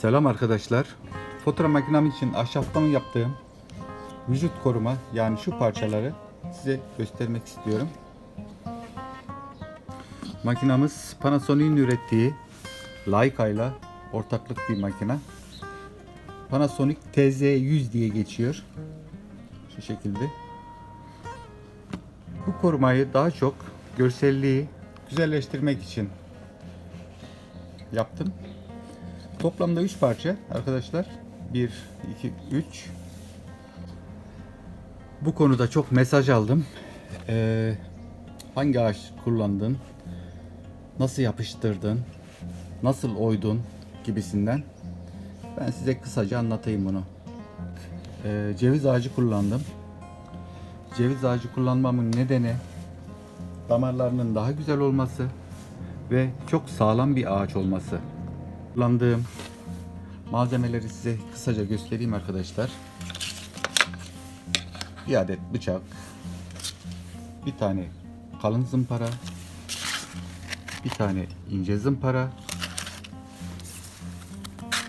Selam arkadaşlar. Fotoğraf makinem için ahşaptan yaptığım vücut koruma yani şu parçaları size göstermek istiyorum. Makinamız Panasonic'in ürettiği Leica ile ortaklık bir makine. Panasonic TZ100 diye geçiyor. Şu şekilde. Bu korumayı daha çok görselliği güzelleştirmek için yaptım. Toplamda 3 parça arkadaşlar. 1, 2, 3. Bu konuda çok mesaj aldım. Ee, hangi ağaç kullandın? Nasıl yapıştırdın? Nasıl oydun? Gibisinden. Ben size kısaca anlatayım bunu. Ee, ceviz ağacı kullandım. Ceviz ağacı kullanmamın nedeni damarlarının daha güzel olması ve çok sağlam bir ağaç olması. Kullandığım malzemeleri size kısaca göstereyim arkadaşlar. Bir adet bıçak, bir tane kalın zımpara, bir tane ince zımpara,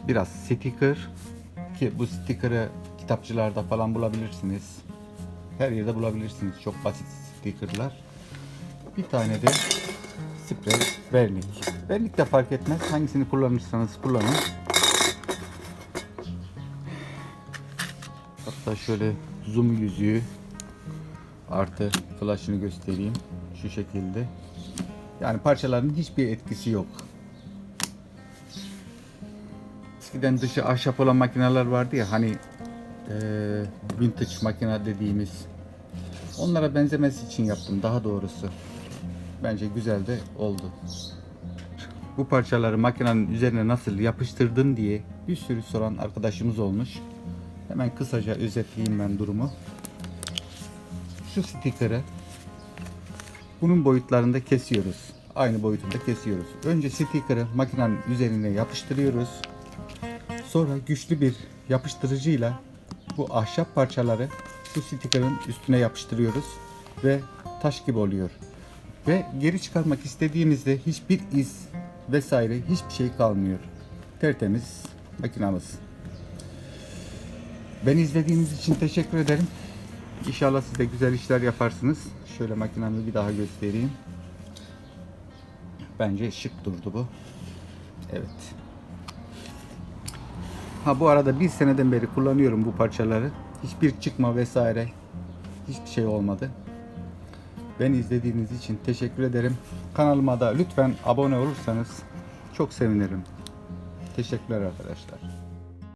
biraz sticker ki bu sticker'ı kitapçılarda falan bulabilirsiniz. Her yerde bulabilirsiniz. Çok basit sticker'lar. Bir tane de sprey vernik. Vernik de fark etmez. Hangisini kullanırsanız kullanın. Hatta şöyle zoom yüzüğü artı flash'ını göstereyim. Şu şekilde. Yani parçaların hiçbir etkisi yok. Eskiden dışı ahşap olan makineler vardı ya hani eee vintage makine dediğimiz. Onlara benzemesi için yaptım daha doğrusu. Bence güzel de oldu. Bu parçaları makinenin üzerine nasıl yapıştırdın diye bir sürü soran arkadaşımız olmuş. Hemen kısaca özetleyeyim ben durumu. Şu stikeri bunun boyutlarında kesiyoruz. Aynı boyutunda kesiyoruz. Önce stikeri makinenin üzerine yapıştırıyoruz. Sonra güçlü bir yapıştırıcıyla bu ahşap parçaları bu stikerin üstüne yapıştırıyoruz ve taş gibi oluyor. Ve geri çıkarmak istediğimizde hiçbir iz vesaire hiçbir şey kalmıyor. Tertemiz makinamız. Beni izlediğiniz için teşekkür ederim. İnşallah siz de güzel işler yaparsınız. Şöyle makinamı bir daha göstereyim. Bence şık durdu bu. Evet. Ha bu arada bir seneden beri kullanıyorum bu parçaları. Hiçbir çıkma vesaire hiçbir şey olmadı. Beni izlediğiniz için teşekkür ederim. Kanalıma da lütfen abone olursanız çok sevinirim. Teşekkürler arkadaşlar.